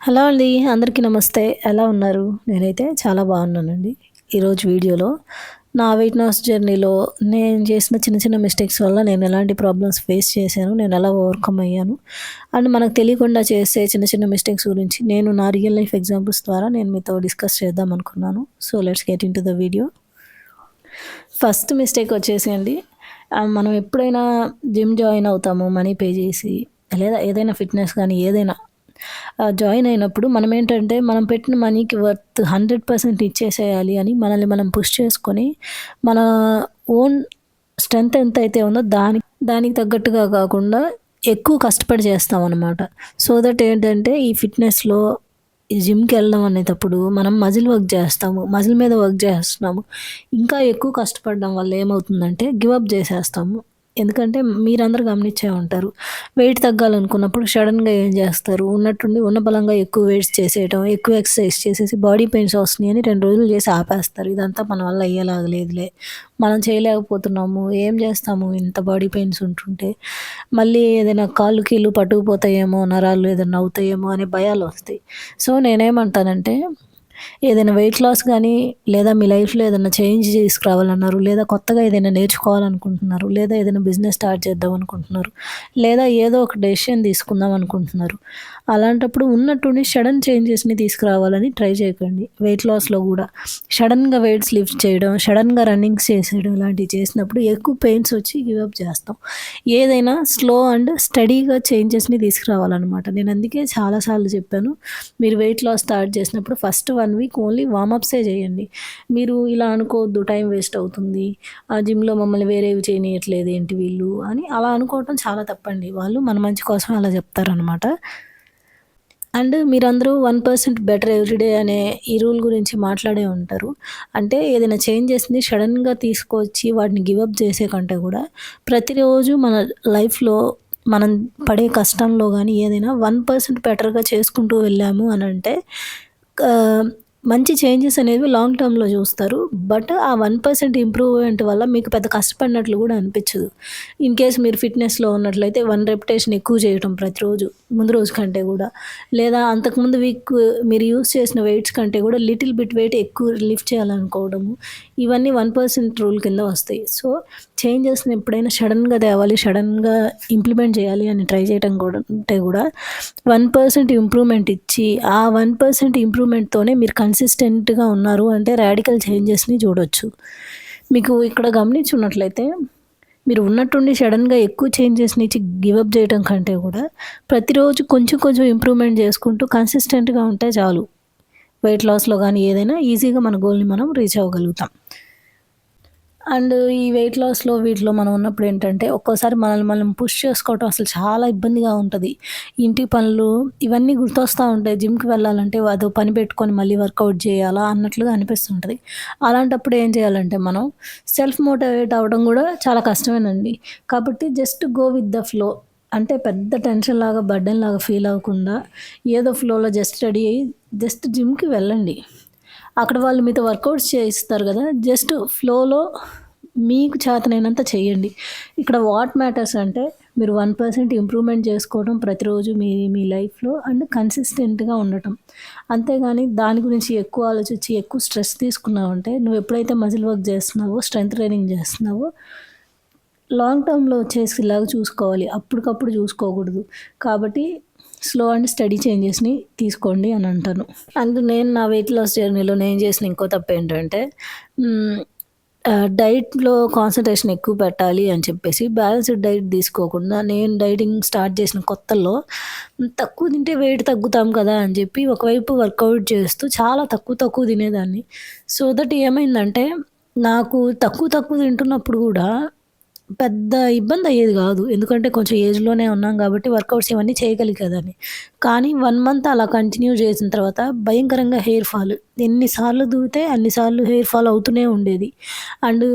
Hello అండి అందరికీ నమస్తే. ఎలా ఉన్నారు? నేనైతే చాలా బాగున్నానండి. ఈరోజు వీడియోలో నా వెయిట్ లాస్ జర్నీలో నేను చేసిన చిన్న చిన్న మిస్టేక్స్ వల్ల నేను ఎలాంటి ప్రాబ్లమ్స్ ఫేస్ చేశాను నేను ఎలా ఓవర్కమ్ అయ్యాను అండ్ మనకు తెలియకుండా చేసే చిన్న చిన్న మిస్టేక్స్ గురించి నేను నా రియల్ లైఫ్ ఎగ్జాంపుల్స్ ద్వారా నేను మీతో డిస్కస్ చేద్దాం అనుకున్నాను. So let's get into the video first mistake వచ్చేసి అండి మనం ఎప్పుడైనా జిమ్ జాయిన్ అవుతాము మనీ పే చేసి లేదా ఏదైనా ఫిట్నెస్ కానీ ఏదైనా జాయిన్ అయినప్పుడు మనం ఏంటంటే మనం పెట్టిన మనీకి వర్త్ హండ్రెడ్ పర్సెంట్ ఇచ్చేసేయాలి అని మనల్ని మనం పుష్ చేసుకొని మన ఓన్ స్ట్రెంత్ ఎంత అయితే ఉందో దానికి దానికి తగ్గట్టుగా కాకుండా ఎక్కువ కష్టపడి చేస్తాం అనమాట సో దట్ ఏంటంటే ఈ ఫిట్నెస్లో ఈ జిమ్కి వెళ్ళడం అనేటప్పుడు మనం మజిల్ వర్క్ చేస్తాము మజిల్ మీద వర్క్ చేస్తున్నాము. ఇంకా ఎక్కువ కష్టపడడం వల్ల ఏమవుతుందంటే గివ్ అప్ చేసేస్తాము. ఎందుకంటే మీరందరూ గమనించే ఉంటారు. వెయిట్ తగ్గాలనుకున్నప్పుడు సడన్గా ఏం చేస్తారు? ఉన్నట్టుండి ఉన్న బలంగా ఎక్కువ వెయిట్స్ చేసేయటం ఎక్కువ ఎక్సర్సైజ్ చేసేసి బాడీ పెయిన్స్ వస్తున్నాయి అని రెండు రోజులు చేసి ఆపేస్తారు. ఇదంతా మన వల్ల అయ్యేలాగలేదులే మనం చేయలేకపోతున్నాము. ఏం చేస్తాము? ఇంత బాడీ పెయిన్స్ ఉంటుంటే. మళ్ళీ ఏదైనా కాళ్ళు కీళ్ళు పట్టుకుపోతాయేమో నరాలు ఏదైనా అవుతాయేమో అనే భయాలు వస్తాయి. సో నేనేమంటానంటే ఏదైనా వెయిట్ లాస్ కానీ లేదా మీ లైఫ్లో ఏదైనా చేంజ్ తీసుకురావాలన్నారు లేదా కొత్తగా ఏదైనా నేర్చుకోవాలనుకుంటున్నారు లేదా ఏదైనా బిజినెస్ స్టార్ట్ చేద్దాం అనుకుంటున్నారు లేదా ఏదో ఒక డెసిషన్ తీసుకుందాం అనుకుంటున్నారు అలాంటప్పుడు ఉన్నట్టుండి సడన్ చేంజెస్ని తీసుకురావాలని ట్రై చేయకండి. వెయిట్ లాస్లో కూడా. సడన్గా వెయిట్స్ లిఫ్ట్ చేయడం సడన్గా రన్నింగ్స్ చేసేయడం ఇలాంటివి చేసినప్పుడు ఎక్కువ పెయిన్స్ వచ్చి గివప్ చేస్తాం. ఏదైనా స్లో అండ్ స్టడీగా చేంజెస్ని తీసుకురావాలన్నమాట. నేను అందుకే చాలాసార్లు చెప్పాను మీరు వెయిట్ లాస్ స్టార్ట్ చేసినప్పుడు ఫస్ట్ వన్ వీక్ ఓన్లీ వామప్సే చేయండి. మీరు ఇలా అనుకోవద్దు టైం వేస్ట్ అవుతుంది. ఆ జిమ్లో మమ్మల్ని వేరేవి చేయనీయట్లేదు ఏంటి వీళ్ళు అని అలా అనుకోవటం చాలా తప్పండి. వాళ్ళు మన మంచి కోసం అలా చెప్తారనమాట అండ్ మీరందరూ వన్ పర్సెంట్ బెటర్ ఎవ్రీడే అనే ఈ రూల్ గురించి మాట్లాడే ఉంటారు. అంటే ఏదైనా చేంజెస్ని సడన్గా తీసుకొచ్చి వాటిని గివప్ చేసే కంటే కూడా ప్రతిరోజు మన లైఫ్లో మనం పడే కష్టంలో కానీ ఏదైనా వన్ పర్సెంట్ బెటర్గా చేసుకుంటూ వెళ్ళాము అని అంటే మంచి చేంజెస్ అనేవి లాంగ్ టర్మ్లో చూస్తారు. బట్ ఆ వన్ పర్సెంట్ ఇంప్రూవ్మెంట్ వల్ల మీకు పెద్ద కష్టపడినట్లు కూడా అనిపించదు. ఇన్ కేస్ మీరు ఫిట్నెస్లో ఉన్నట్లయితే వన్ రెప్యుటేషన్ ఎక్కువ చేయటం ప్రతిరోజు ముందు రోజు కంటే కూడా. లేదా అంతకుముందు వీక్ మీరు యూస్ చేసిన వెయిట్స్ కంటే కూడా లిటిల్ బిట్ వెయిట్ ఎక్కువ లిఫ్ట్ చేయాలనుకోవడము. ఇవన్నీ వన్ పర్సెంట్ రూల్ కింద వస్తాయి. సో చేంజెస్ని ఎప్పుడైనా సడన్గా తేవాలి సడన్గా ఇంప్లిమెంట్ చేయాలి అని ట్రై చేయడం కూడా అంటే కూడా వన్ పర్సెంట్ ఇంప్రూవ్మెంట్ ఇచ్చి ఆ వన్ పర్సెంట్ ఇంప్రూవ్మెంట్తోనే మీరు కన్సిస్టెంట్గా ఉన్నారు అంటే రాడికల్ చేంజెస్ని చూడొచ్చు. మీకు ఇక్కడ గమనించున్నట్లయితే మీరు ఉన్నట్టుండి సడన్గా ఎక్కువ చేంజెస్ని ఇచ్చి గివప్ చేయడం కంటే కూడా ప్రతిరోజు కొంచెం కొంచెం ఇంప్రూవ్మెంట్ చేసుకుంటూ కన్సిస్టెంట్గా ఉంటే చాలు. వెయిట్ లాస్లో కానీ ఏదైనా ఈజీగా మన గోల్ని మనం రీచ్ అవ్వగలుగుతాం. అండ్ ఈ వెయిట్ లాస్లో వీటిలో మనం ఉన్నప్పుడు ఏంటంటే ఒక్కోసారి మనల్ని మనం పుష్ చేసుకోవటం అసలు చాలా ఇబ్బందిగా ఉంటుంది. ఇంటి పనులు ఇవన్నీ గుర్తొస్తూ ఉంటాయి. జిమ్కి వెళ్ళాలంటే అదో పని పెట్టుకొని మళ్ళీ వర్కౌట్ చేయాలా అన్నట్లుగా అనిపిస్తుంటుంది. అలాంటప్పుడు ఏం చేయాలంటే మనం సెల్ఫ్ మోటివేట్ అవ్వడం కూడా చాలా కష్టమేనండి. కాబట్టి just go with the flow అంటే పెద్ద టెన్షన్ లాగా బర్డెన్ లాగా ఫీల్ అవ్వకుండా ఏదో ఫ్లోలో జస్ట్ రెడీ అయ్యి జస్ట్ జిమ్కి వెళ్ళండి. అక్కడ వాళ్ళు మీతో వర్కౌట్స్ చేయిస్తారు కదా. జస్ట్ ఫ్లోలో మీకు చేతనైనంత చేయండి. ఇక్కడ వాట్ మ్యాటర్స్ అంటే మీరు వన్ పర్సెంట్ ఇంప్రూవ్మెంట్ చేసుకోవడం ప్రతిరోజు మీ మీ లైఫ్లో అండ్ కన్సిస్టెంట్గా ఉండటం. అంతేగాని దాని గురించి ఎక్కువ ఆలోచించి ఎక్కువ స్ట్రెస్ తీసుకున్నావంటే నువ్వు ఎప్పుడైతే మజిల్ వర్క్ చేస్తున్నావో స్ట్రెంత్ ట్రైనింగ్ చేస్తున్నావో లాంగ్ టర్మ్లో వచ్చేసేలాగా చూసుకోవాలి. అప్పటికప్పుడు చూసుకోకూడదు. కాబట్టి స్లో అండ్ స్టడీ చేంజెస్ని తీసుకోండి అని అంటాను. అండ్ నేను నా వెయిట్ లాస్ జర్నీలో నేను చేసిన ఇంకో తప్పు ఏంటంటే డైట్లో కాన్సన్ట్రేషన్ ఎక్కువ పెట్టాలి అని చెప్పేసి బ్యాలెన్స్డ్ డైట్ తీసుకోకుండా నేను డైటింగ్ స్టార్ట్ చేసిన కొత్తలో తక్కువ తింటే వెయిట్ తగ్గుతాం కదా అని చెప్పి ఒకవైపు వర్కౌట్ చేస్తూ చాలా తక్కువ తక్కువ తినేదాన్ని. సో దట్ ఏమైందంటే నాకు తక్కువ తక్కువ తింటున్నప్పుడు కూడా పెద్ద ఇబ్బంది అయ్యేది కాదు. ఎందుకంటే కొంచెం ఏజ్లోనే ఉన్నాం కాబట్టి వర్కౌట్స్ ఇవన్నీ చేయగలిగేదాన్ని. కానీ వన్ మంత్ అలా కంటిన్యూ చేసిన తర్వాత భయంకరంగా హెయిర్ ఫాల్ ఎన్నిసార్లు దూరితే అన్నిసార్లు హెయిర్ ఫాల్ అవుతూనే ఉండేది. అండ్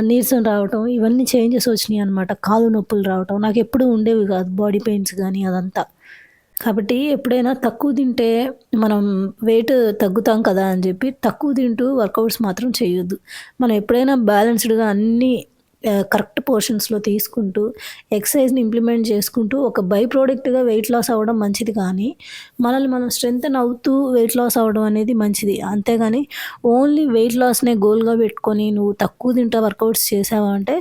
నీరసం రావటం ఇవన్నీ చేంజెస్ వచ్చినాయి అనమాట కాలు నొప్పులు రావటం. నాకు ఎప్పుడూ ఉండేవి కాదు బాడీ పెయిన్స్ కానీ అదంతా. కాబట్టి ఎప్పుడైనా తక్కువ తింటే మనం వెయిట్ తగ్గుతాం కదా అని చెప్పి తక్కువ తింటూ వర్కౌట్స్ మాత్రం చేయొద్దు. మనం ఎప్పుడైనా బ్యాలెన్స్డ్గా అన్నీ కరెక్ట్ పోర్షన్స్లో తీసుకుంటూ ఎక్సర్సైజ్ని ఇంప్లిమెంట్ చేసుకుంటూ ఒక బై ప్రోడక్ట్గా వెయిట్ లాస్ అవ్వడం మంచిది కానీ మనల్ని మనం స్ట్రెంగ్త్ అవుతూ వెయిట్ లాస్ అవ్వడం అనేది మంచిది. అంతేగాని ఓన్లీ వెయిట్ లాస్నే గోల్గా పెట్టుకొని నువ్వు తక్కువ తింటా వర్కౌట్స్ చేసావా అంటే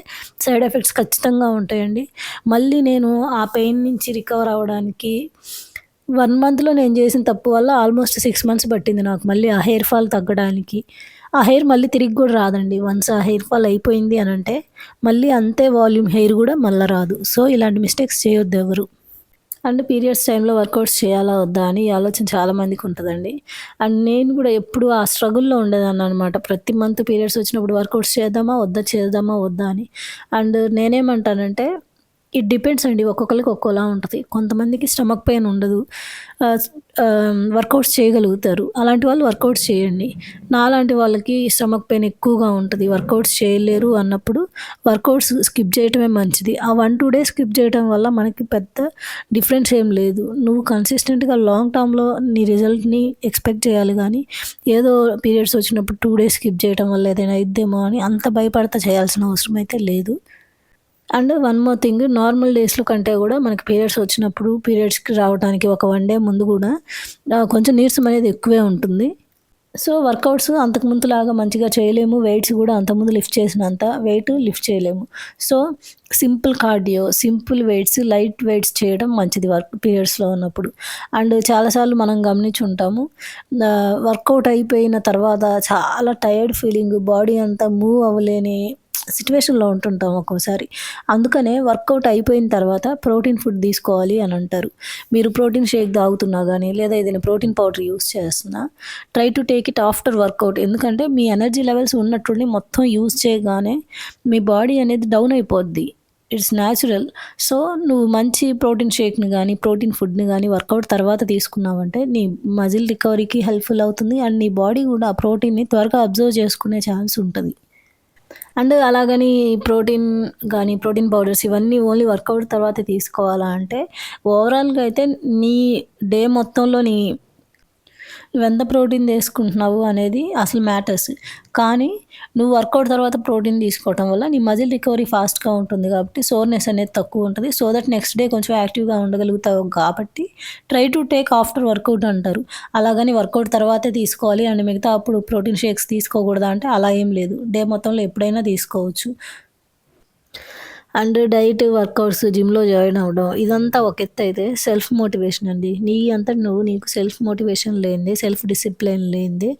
సైడ్ ఎఫెక్ట్స్ ఖచ్చితంగా ఉంటాయండి. మళ్ళీ నేను ఆ పెయిన్ నుంచి రికవర్ అవ్వడానికి వన్ మంత్లో నేను చేసిన తప్పు వల్ల ఆల్మోస్ట్ సిక్స్ మంత్స్ పట్టింది నాకు మళ్ళీ ఆ హెయిర్ ఫాల్ తగ్గడానికి. ఆ హెయిర్ మళ్ళీ తిరిగి కూడా రాదండి. వన్స్ ఆ హెయిర్ ఫాల్ అయిపోయింది అని అంటే మళ్ళీ అంతే వాల్యూమ్ హెయిర్ కూడా మళ్ళీ రాదు. సో ఇలాంటి మిస్టేక్స్ చేయొద్దు ఎవరు. అండ్ పీరియడ్స్ టైంలో వర్కౌట్స్ చేయాలా వద్దా అని ఆలోచన చాలామందికి ఉంటుందండి. అండ్ నేను కూడా ఎప్పుడు ఆ స్ట్రగుల్లో ఉండేదాన్ని అనమాట ప్రతి మంత్ పీరియడ్స్ వచ్చినప్పుడు వర్కౌట్స్ చేద్దామా వద్దా చేద్దామా వద్దా అని. అండ్ నేనేమంటానంటే ఇట్ డిపెండ్స్ అండి. ఒక్కొక్కరికి ఒక్కోలా ఉంటుంది. కొంతమందికి స్టమక్ పెయిన్ ఉండదు. వర్కౌట్స్ చేయగలుగుతారు. అలాంటి వాళ్ళు వర్కౌట్స్ చేయండి. నాలాంటి వాళ్ళకి స్టమక్ పెయిన్ ఎక్కువగా ఉంటుంది. వర్కౌట్స్ చేయలేరు అన్నప్పుడు వర్కౌట్స్ స్కిప్ చేయటమే మంచిది. ఆ వన్ టూ డేస్ స్కిప్ చేయడం వల్ల మనకి పెద్ద డిఫరెన్స్ ఏం లేదు. నువ్వు కన్సిస్టెంట్గా లాంగ్ టర్మ్లో నీ రిజల్ట్ని ఎక్స్పెక్ట్ చేయాలి కానీ ఏదో పీరియడ్స్ వచ్చినప్పుడు టూ డేస్ స్కిప్ చేయడం వల్ల ఏదైనా ఇద్దేమో అని అంత భయపడతా చేయాల్సిన అవసరం అయితే లేదు. And one more thing normal డేస్లో కంటే కూడా మనకి పీరియడ్స్ వచ్చినప్పుడు పీరియడ్స్కి రావడానికి ఒక వన్ డే ముందు కూడా కొంచెం నీరసం అనేది ఎక్కువే ఉంటుంది. సో వర్కౌట్స్ అంతకు లాగా మంచిగా చేయలేము. వెయిట్స్ కూడా అంతకుముందు లిఫ్ట్ చేసినంత వెయిట్ లిఫ్ట్ చేయలేము. So simple cardio simple weights light weights చేయడం మంచిది వర్క్ పీరియడ్స్లో ఉన్నప్పుడు. అండ్ చాలాసార్లు మనం గమనించి ఉంటాము వర్కౌట్ అయిపోయిన తర్వాత చాలా టైర్డ్ ఫీలింగ్ బాడీ అంతా మూవ్ అవ్వలేని సిచ్యువేషన్లో ఉంటుంటాం ఒక్కోసారి. అందుకనే వర్కౌట్ అయిపోయిన తర్వాత ప్రోటీన్ ఫుడ్ తీసుకోవాలి అని అంటారు. మీరు ప్రోటీన్ షేక్ తాగుతున్నా కానీ లేదా ఏదైనా ప్రోటీన్ పౌడర్ యూస్ చేస్తున్నా try to take it after workout. ఎందుకంటే మీ ఎనర్జీ లెవెల్స్ ఉన్నట్టుండి మొత్తం యూస్ చేయగానే మీ బాడీ అనేది డౌన్ అయిపోద్ది. It's natural. సో నువ్వు మంచి ప్రోటీన్ షేక్ని కానీ ప్రోటీన్ ఫుడ్ని కానీ వర్కౌట్ తర్వాత తీసుకున్నావంటే నీ మజిల్ రికవరీకి హెల్ప్ఫుల్ అవుతుంది. అండ్ నీ బాడీ కూడా ఆ ప్రోటీన్ని త్వరగా అబ్జర్వ్ చేసుకునే ఛాన్స్ ఉంటుంది. అండ్ అలాగని ప్రోటీన్ కానీ ప్రోటీన్ పౌడర్స్ ఇవన్నీ ఓన్లీ వర్కౌట్ తర్వాత తీసుకోవాలా అంటే ఓవరాల్గా అయితే నీ డే మొత్తంలో నీ నువ్వు ఎంత ప్రోటీన్ తీసుకుంటున్నావు అనేది అసలు మ్యాటర్స్. కానీ నువ్వు వర్కౌట్ తర్వాత ప్రోటీన్ తీసుకోవటం వల్ల నీ మజిల్ రికవరీ ఫాస్ట్గా ఉంటుంది కాబట్టి సోర్నెస్ అనేది తక్కువ ఉంటుంది. సో దట్ నెక్స్ట్ డే కొంచెం యాక్టివ్గా ఉండగలుగుతావు కాబట్టి try to take after workout అంటారు. అలాగని వర్కౌట్ తర్వాతే తీసుకోవాలి అండ్ మిగతా అప్పుడు ప్రోటీన్ షేక్స్ తీసుకోకూడదా అంటే అలా ఏం లేదు. డే మొత్తంలో ఎప్పుడైనా తీసుకోవచ్చు. అండ్ డైట్ వర్కౌట్స్ జిమ్లో జాయిన్ అవ్వడం ఇదంతా ఒక ఎత్తు అయితే సెల్ఫ్ మోటివేషన్ అండి. నీ అంతా నువ్వు నీకు సెల్ఫ్ మోటివేషన్ లేనిదే సెల్ఫ్ డిసిప్లిన్ లేనిదే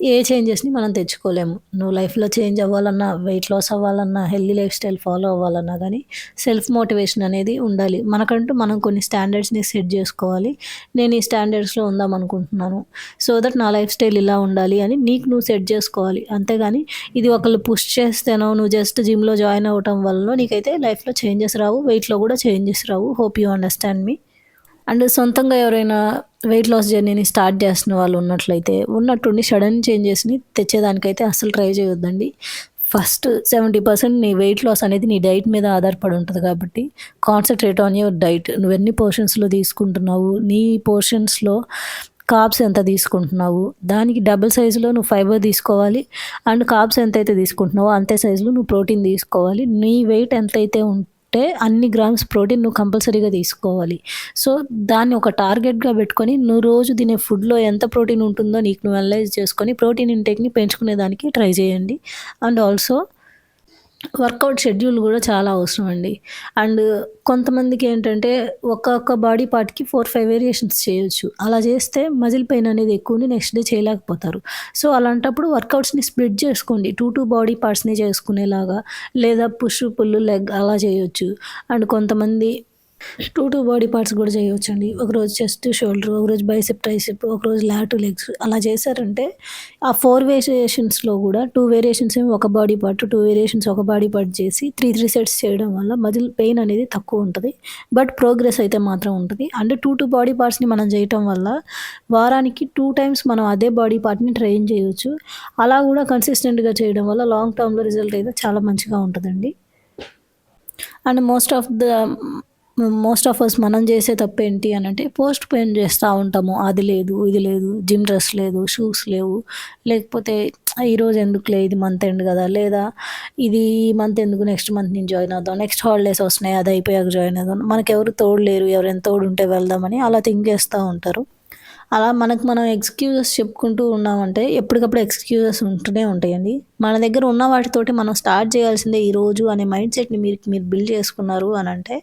ఏ చేంజెస్ని మనం తెచ్చుకోలేము. నువ్వు లైఫ్లో చేంజ్ అవ్వాలన్నా వెయిట్ లాస్ అవ్వాలన్నా హెల్దీ లైఫ్ స్టైల్ ఫాలో అవ్వాలన్నా కానీ సెల్ఫ్ మోటివేషన్ అనేది ఉండాలి. మనకంటూ మనం కొన్ని స్టాండర్డ్స్ని సెట్ చేసుకోవాలి. నేను ఈ స్టాండర్డ్స్లో ఉందాం అనుకుంటున్నాను. సో దట్ నా లైఫ్ స్టైల్ ఇలా ఉండాలి అని నీకు నువ్వు సెట్ చేసుకోవాలి. అంతేగాని ఇది ఒకళ్ళు పుష్ చేస్తేనో నువ్వు జస్ట్ జిమ్లో జాయిన్ అవ్వటం వల్ల నీకైతే లైఫ్లో చేంజెస్ రావు వెయిట్లో కూడా changes Rao. Hope you understand me. And సొంతంగా ఎవరైనా వెయిట్ లాస్ జర్నీని స్టార్ట్ చేస్తున్న వాళ్ళు ఉన్నట్లయితే ఉన్నట్టుండి సడన్ చేంజెస్ని తెచ్చేదానికైతే అసలు ట్రై చేయొద్దండి. ఫస్ట్ సెవెంటీ పర్సెంట్ నీ వెయిట్ లాస్ అనేది నీ డైట్ మీద ఆధారపడి ఉంటుంది కాబట్టి కాన్సన్ట్రేట్ ఆన్ యువర్ డైట్ నువ్వు ఎన్ని పోర్షన్స్లో తీసుకుంటున్నావు నీ పోర్షన్స్లో కాబ్స్ ఎంత తీసుకుంటున్నావు దానికి డబుల్ సైజులో నువ్వు ఫైబర్ తీసుకోవాలి అండ్ కాబ్స్ ఎంత అయితే తీసుకుంటున్నావో అంతే సైజులో నువ్వు ప్రోటీన్ తీసుకోవాలి. నీ వెయిట్ ఎంతైతే ఉంటుంది అంటే అన్ని గ్రామ్స్ ప్రోటీన్ నువ్వు కంపల్సరీగా తీసుకోవాలి. సో దాన్ని ఒక టార్గెట్గా పెట్టుకొని నువ్వు రోజు తినే ఫుడ్లో ఎంత ప్రోటీన్ ఉంటుందో నీకు నువ్వు అనలైజ్ చేసుకొని ప్రోటీన్ ఇంటేక్ని పెంచుకునే దానికి ట్రై చేయండి. అండ్ ఆల్సో వర్కౌట్ షెడ్యూల్ కూడా చాలా అవసరం అండి. అండ్ కొంతమందికి ఏంటంటే ఒక్కొక్క బాడీ పార్ట్కి ఫోర్ ఫైవ్ వేరియేషన్స్ చేయొచ్చు. అలా చేస్తే మజిల్ పెయిన్ అనేది ఎక్కువ నెక్స్ట్ డే చేయలేకపోతారు. సో అలాంటప్పుడు వర్కౌట్స్ని స్ప్లిట్ చేసుకోండి. టూ టూ బాడీ పార్ట్స్ని చేసుకునేలాగా లేదా పుష్ పుల్లు లెగ్ అలా చేయొచ్చు. అండ్ కొంతమంది టూ టూ బాడీ పార్ట్స్ కూడా చేయవచ్చండి. ఒకరోజు చెస్ట్ షోల్డర్ ఒకరోజు బైసెప్ ట్రైసెప్ ఒకరోజు లాటు లెగ్స్ అలా చేశారంటే ఆ ఫోర్ వేరియేషన్స్లో కూడా టూ వేరియేషన్స్ ఏమి ఒక బాడీ పార్ట్ టూ వేరియేషన్స్ ఒక బాడీ పార్ట్ చేసి త్రీ త్రీ సెట్స్ చేయడం వల్ల మజిల్ పెయిన్ అనేది తక్కువ ఉంటుంది. బట్ ప్రోగ్రెస్ అయితే మాత్రం ఉంటుంది. అండ్ టూ టూ బాడీ పార్ట్స్ని మనం చేయటం వల్ల వారానికి టూ టైమ్స్ మనం అదే బాడీ పార్ట్ని ట్రైన్ చేయవచ్చు అలా కూడా కన్సిస్టెంట్గా చేయడం వల్ల లాంగ్ టర్మ్లో రిజల్ట్ అయితే చాలా మంచిగా ఉంటుందండి. And most of the most of us మనం చేసే తప్పు ఏంటి అని అంటే పోస్ట్ పెయిన్ చేస్తూ ఉంటాము. అది లేదు ఇది లేదు జిమ్ డ్రెస్ లేదు షూస్ లేవు. లేకపోతే ఈరోజు ఎందుకులే ఇది మంత్ ఎండ్ కదా. లేదా ఇది ఈ మంత్ ఎందుకు నెక్స్ట్ మంత్ నేను జాయిన్ అవుదాం నెక్స్ట్ హాలిడేస్ వస్తున్నాయి అది అయిపోయాక జాయిన్ అవుదాం మనకు ఎవరు తోడు లేరు ఎవరైనా తోడు ఉంటే వెళ్దామని అలా థింక్ చేస్తూ ఉంటారు. అలా మనకు మనం ఎక్స్క్యూజెస్ చెప్పుకుంటూ ఉన్నామంటే ఎప్పటికప్పుడు ఎక్స్క్యూజెస్ ఉంటూనే ఉంటాయండి. మన దగ్గర ఉన్న వాటితోటి మనం స్టార్ట్ చేయాల్సిందే ఈరోజు అనే మైండ్ సెట్ని మీరు మీరు బిల్డ్ చేసుకున్నారు అని అంటే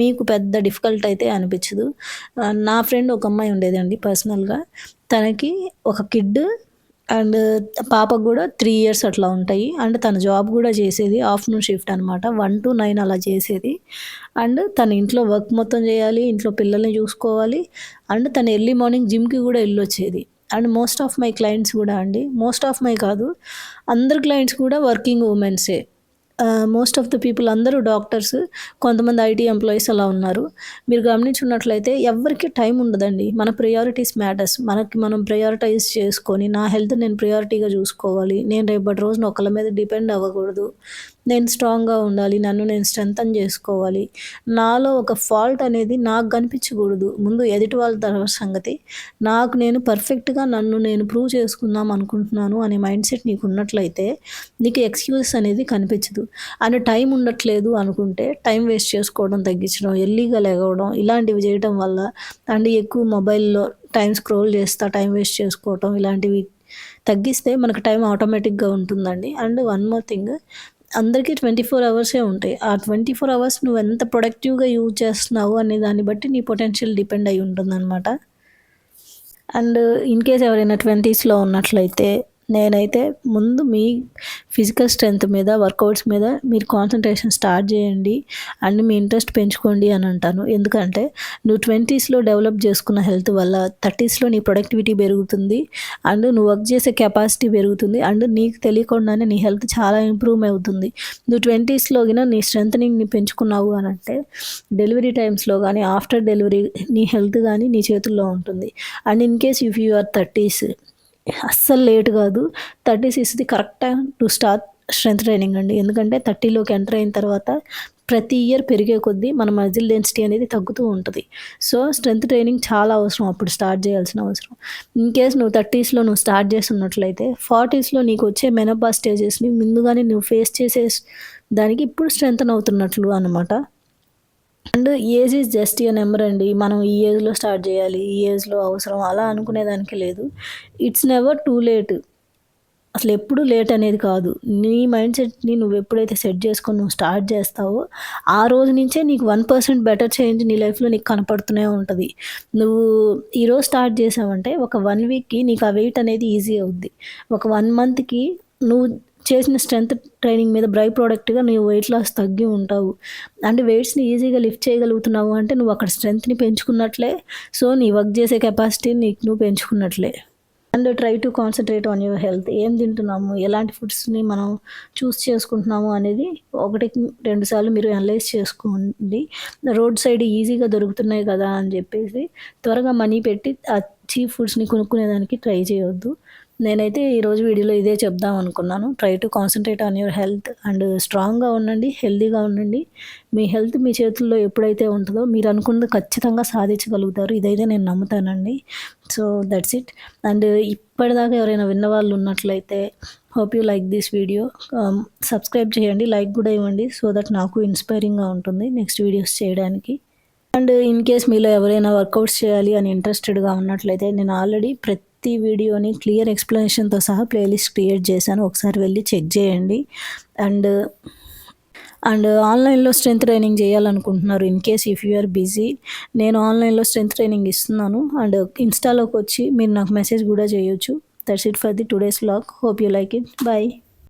మీకు పెద్ద డిఫికల్ట్ అయితే అనిపించదు. నా ఫ్రెండ్ ఒక అమ్మాయి ఉండేదండి పర్సనల్గా తనకి ఒక కిడ్ అండ్ పాపకు కూడా త్రీ ఇయర్స్ అట్లా ఉంటాయి. అండ్ తన జాబ్ కూడా చేసేది ఆఫ్టర్నూన్ షిఫ్ట్ అనమాట వన్ టు నైన్ అలా చేసేది. అండ్ తన ఇంట్లో వర్క్ మొత్తం చేయాలి ఇంట్లో పిల్లల్ని చూసుకోవాలి. అండ్ తను ఎర్లీ మార్నింగ్ జిమ్కి కూడా వెళ్ళొచ్చేది. And most of my clients కూడా అండి. మోస్ట్ ఆఫ్ మై కాదు అందరు క్లయింట్స్ కూడా వర్కింగ్ ఉమెన్సే. మోస్ట్ ఆఫ్ ద పీపుల్ అందరూ డాక్టర్స్ కొంతమంది ఐటీ ఎంప్లాయీస్ అలా ఉన్నారు. మీరు గమనించున్నట్లయితే ఎవరికి టైం ఉండదండి. మన ప్రయారిటీస్ మ్యాటర్స్ మనకి మనం ప్రయారిటైజ్ చేసుకొని నా హెల్త్ నేను ప్రయారిటీగా చూసుకోవాలి. నేను రేపటి రోజున ఒకళ్ళ మీద డిపెండ్ అవ్వకూడదు. నేను స్ట్రాంగ్గా ఉండాలి నన్ను నేను స్ట్రెంగ్తన్ చేసుకోవాలి. నాలో ఒక ఫాల్ట్ అనేది నాకు కనిపించకూడదు. ముందు ఎదుటి వాళ్ళ తర్వాత సంగతి. నాకు నేను పర్ఫెక్ట్గా నన్ను నేను ప్రూవ్ చేసుకుందాం అనుకుంటున్నాను అనే మైండ్ సెట్ నీకు ఉన్నట్లయితే నీకు ఎక్స్క్యూజెస్ అనేది కనిపించదు. అండ్ టైం ఉండట్లేదు అనుకుంటే టైం వేస్ట్ చేసుకోవడం తగ్గించడం ఎర్లీగా లేవడం ఇలాంటివి చేయడం వల్ల అండ్ ఎక్కువ మొబైల్లో టైం స్క్రోల్ చేస్తా టైం వేస్ట్ చేసుకోవటం ఇలాంటివి తగ్గిస్తే మనకు టైం ఆటోమేటిక్గా ఉంటుందండి. అండ్ వన్ మోర్ థింగ్ అందరికీ ట్వంటీ ఫోర్ అవర్సే ఉంటాయి. ఆ ట్వంటీ ఫోర్ అవర్స్ నువ్వు ఎంత ప్రొడక్టివ్గా యూజ్ చేస్తున్నావు అనే దాన్ని బట్టి నీ పొటెన్షియల్ డిపెండ్ అయి ఉంటుందన్నమాట. అండ్ ఇన్ కేస్ ఎవరైనా ట్వంటీస్లో ఉన్నట్లయితే నేనైతే ముందు మీ ఫిజికల్ స్ట్రెంగ్త్ మీద వర్కౌట్స్ మీద మీరు కాన్సన్ట్రేషన్ స్టార్ట్ చేయండి అండ్ మీ ఇంట్రెస్ట్ పెంచుకోండి అని అంటాను. ఎందుకంటే నువ్వు ట్వంటీస్లో డెవలప్ చేసుకున్న హెల్త్ వల్ల థర్టీస్లో నీ ప్రొడక్టివిటీ పెరుగుతుంది అండ్ నువ్వు వర్క్ చేసే కెపాసిటీ పెరుగుతుంది అండ్ నీకు తెలియకుండానే నీ హెల్త్ చాలా ఇంప్రూవ్ అవుతుంది. నువ్వు ట్వంటీస్లో నీ స్ట్రెంగ్ పెంచుకున్నావు అని అంటే డెలివరీ టైమ్స్లో కానీ ఆఫ్టర్ డెలివరీ నీ హెల్త్ కానీ నీ చేతుల్లో ఉంటుంది. And in case if you are thirties అస్సలు లేట్ కాదు. Thirty సిక్స్ది correct? Time to start strength training అండి. ఎందుకంటే థర్టీలోకి ఎంటర్ అయిన తర్వాత ప్రతి ఇయర్ పెరిగే కొద్దీ మన మజిల్ డెన్సిటీ అనేది తగ్గుతూ ఉంటుంది. సో స్ట్రెంత్ ట్రైనింగ్ చాలా అవసరం. అప్పుడు స్టార్ట్ చేయాల్సిన అవసరం. ఇన్ కేస్ నువ్వు థర్టీస్లో నువ్వు స్టార్ట్ చేస్తున్నట్లయితే ఫార్టీస్లో నీకు వచ్చే మెనబా స్టేజెస్ని ముందుగానే నువ్వు ఫేస్ చేసే దానికి ఇప్పుడు స్ట్రెంత్ అవుతున్నట్లు అనమాట and age is just a number అండి. మనం ఈ ఏజ్లో స్టార్ట్ చేయాలి ఈ ఏజ్లో అవసరం అలా అనుకునేదానికి లేదు. ఇట్స్ నెవర్ టూ లేట్ అసలు ఎప్పుడు లేట్ అనేది కాదు. నీ మైండ్ సెట్ని నువ్వు ఎప్పుడైతే సెట్ చేసుకొని నువ్వు స్టార్ట్ చేస్తావో ఆ రోజు నుంచే నీకు వన్ పర్సెంట్ బెటర్ చేంజ్ నీ లైఫ్లో నీకు కనపడుతూనే ఉంటుంది. నువ్వు ఈరోజు స్టార్ట్ చేసావంటే ఒక వన్ వీక్కి నీకు ఆ వెయిట్ అనేది ఈజీ అవుద్ది. ఒక వన్ మంత్కి నువ్వు చేసిన స్ట్రెంత్ ట్రైనింగ్ మీద బ్రై ప్రోడక్ట్గా నువ్వు వెయిట్ లాస్ తగ్గి ఉంటావు. అంటే వెయిట్స్ని ఈజీగా లిఫ్ట్ చేయగలుగుతున్నావు అంటే నువ్వు అక్కడ స్ట్రెంత్ని పెంచుకున్నట్లే. సో నీ వర్క్ చేసే కెపాసిటీని నీకు నువ్వు పెంచుకున్నట్లే. And try to concentrate on your health ఏం తింటున్నాము? ఎలాంటి ఫుడ్స్ని మనం చూస్ చేసుకుంటున్నాము అనేది ఒకటి రెండు సార్లు మీరు అనలైజ్ చేసుకోండి. రోడ్ సైడ్ ఈజీగా దొరుకుతున్నాయి కదా అని చెప్పేసి త్వరగా మనీ పెట్టి ఆ చీప్ ఫుడ్స్ని కొనుక్కునేదానికి ట్రై చేయొద్దు. నేనైతే ఈరోజు వీడియోలో ఇదే చెప్దాం అనుకున్నాను. Try to concentrate on your health and స్ట్రాంగ్గా ఉండండి హెల్దీగా ఉండండి. మీ హెల్త్ మీ చేతుల్లో ఎప్పుడైతే ఉంటుందో మీరు అనుకున్నది ఖచ్చితంగా సాధించగలుగుతారు. ఇదైతే నేను నమ్ముతానండి. సో దట్స్ ఇట్ అండ్ ఇప్పటిదాకా ఎవరైనా విన్న వాళ్ళు ఉన్నట్లయితే hope you like this video subscribe చేయండి లైక్ కూడా ఇవ్వండి సో దట్ నాకు ఇన్స్పైరింగ్గా ఉంటుంది నెక్స్ట్ వీడియోస్ చేయడానికి. అండ్ ఇన్ కేస్ మీలో ఎవరైనా వర్కౌట్స్ చేయాలి అని ఇంట్రెస్టెడ్గా ఉన్నట్లయితే నేను ఆల్రెడీ ప్రతి వీడియోని క్లియర్ ఎక్స్ప్లెనేషన్తో సహా ప్లేలిస్ట్ క్రియేట్ చేశాను. ఒకసారి వెళ్ళి చెక్ చేయండి. అండ్ అండ్ ఆన్లైన్లో స్ట్రెంత్ ట్రైనింగ్ చేయాలనుకుంటున్నారు in case if you are busy. నేను ఆన్లైన్లో స్ట్రెంత్ ట్రైనింగ్ ఇస్తున్నాను. అండ్ ఇన్స్టాలోకి వచ్చి మీరు నాకు మెసేజ్ కూడా చేయొచ్చు. That's it for the today's blog hope you like it. Bye